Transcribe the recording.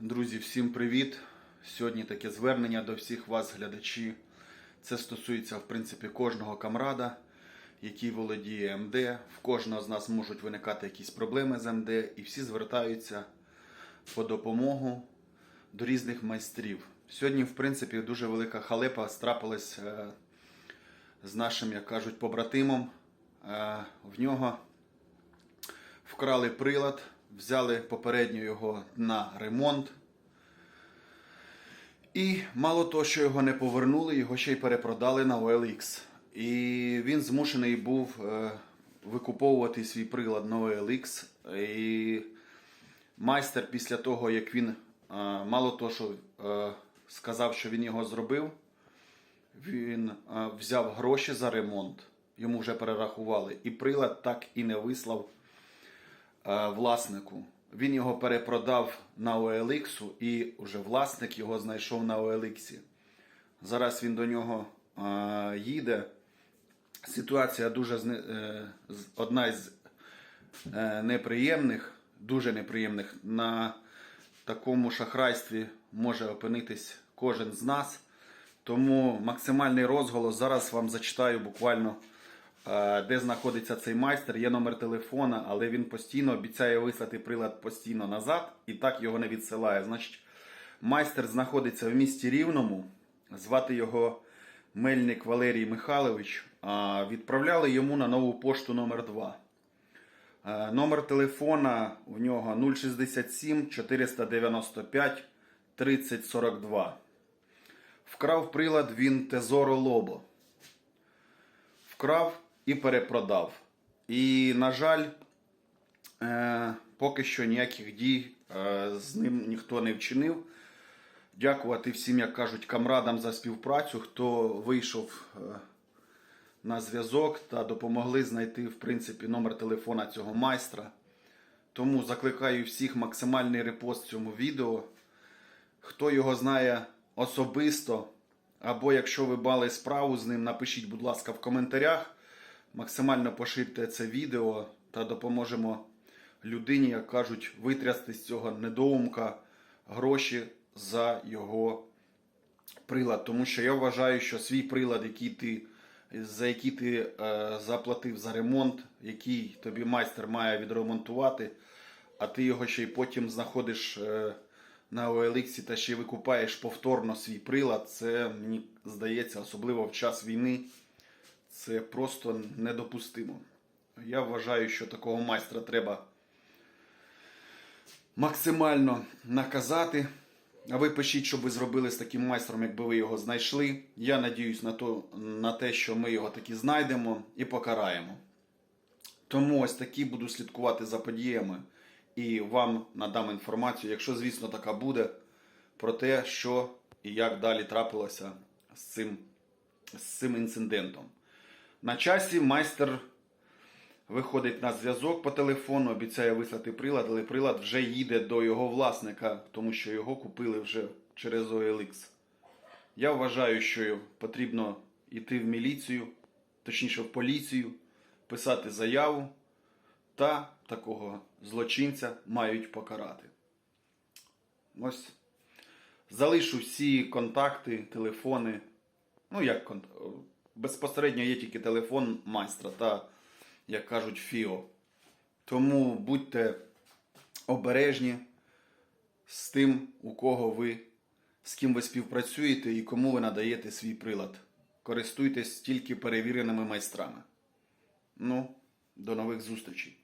Друзі, всім привіт! Сьогодні таке звернення до всіх вас, глядачі. Це стосується, в принципі, кожного камрада, який володіє МД. В кожного з нас можуть виникати якісь проблеми з МД, і всі звертаються по допомогу до різних майстрів. Сьогодні, в принципі, дуже велика халепа страпилась е, з нашим, як кажуть, побратимом. Е, В нього вкрали прилад, взяли попередньо його на ремонт. І мало того, що його не повернули, його ще й перепродали на OLX. І він змушений був е, викуповувати свій прилад на OLX. І майстер після того, як він е, мало того, що е, сказав, що він його зробив, він взяв гроші за ремонт. Йому вже перерахували. І прилад так і не вислав власнику. Він його перепродав на OLX і вже власник його знайшов на OLX. Зараз він до нього е, їде. Ситуація дуже е, одна із е, неприємних, дуже неприємних. На такому шахрайстві може опинитись кожен з нас. Тому максимальний розголос зараз вам зачитаю буквально, е, де знаходиться цей майстер. Є номер телефона, але він постійно обіцяє вислати прилад постійно назад і так його не відсилає. Значить, майстер знаходиться в місті Рівному. Звати його Мельник Валерій Михайлович. Відправляли йому на нову пошту номер 2. Е, Номер телефона в нього 067 495 3042. Вкрав прилад він Тезоро Лобо. Вкрав і перепродав. І, на жаль, е, поки що ніяких дій е, з ним ніхто не вчинив. Дякувати всім, як кажуть, камрадам за співпрацю, хто вийшов е, на зв'язок та допомогли знайти в принципі номер телефона цього майстра. Тому закликаю всіх максимальний репост цьому відео. Хто його знає особисто, або якщо ви мали справу з ним, напишіть, будь ласка, в коментарях. Максимально поширте це відео та допоможемо людині, як кажуть, витрясти з цього недоумка гроші за його прилад. Тому що я вважаю, що свій прилад, який ти, за який ти е, заплатив за ремонт, який тобі майстер має відремонтувати, а ти його ще й потім знаходиш е, на OLX та ще й викупаєш повторно свій прилад, це мені здається, особливо в час війни, це просто недопустимо. Я вважаю, що такого майстра треба максимально наказати. А ви пишіть, що ви зробили з таким майстром, якби ви його знайшли. Я надіюсь на, то, на те, що ми його таки знайдемо і покараємо. Тому ось такі буду слідкувати за подіями і вам надам інформацію, якщо, звісно, така буде, про те, що і як далі трапилося з цим, з цим інцидентом. На часі майстер виходить на зв'язок по телефону, обіцяє вислати прилад, але прилад вже їде до його власника, тому що його купили вже через OLX. Я вважаю, що потрібно йти в міліцію, точніше в поліцію, писати заяву та такого злочинця мають покарати. Ось. Залишу всі контакти, телефони. Ну, як кон- безпосередньо є тільки телефон майстра та, як кажуть, ФІО. Тому будьте обережні з тим, у кого ви, з ким ви співпрацюєте і кому ви надаєте свій прилад. Користуйтесь тільки перевіреними майстрами. Ну, до нових зустрічей.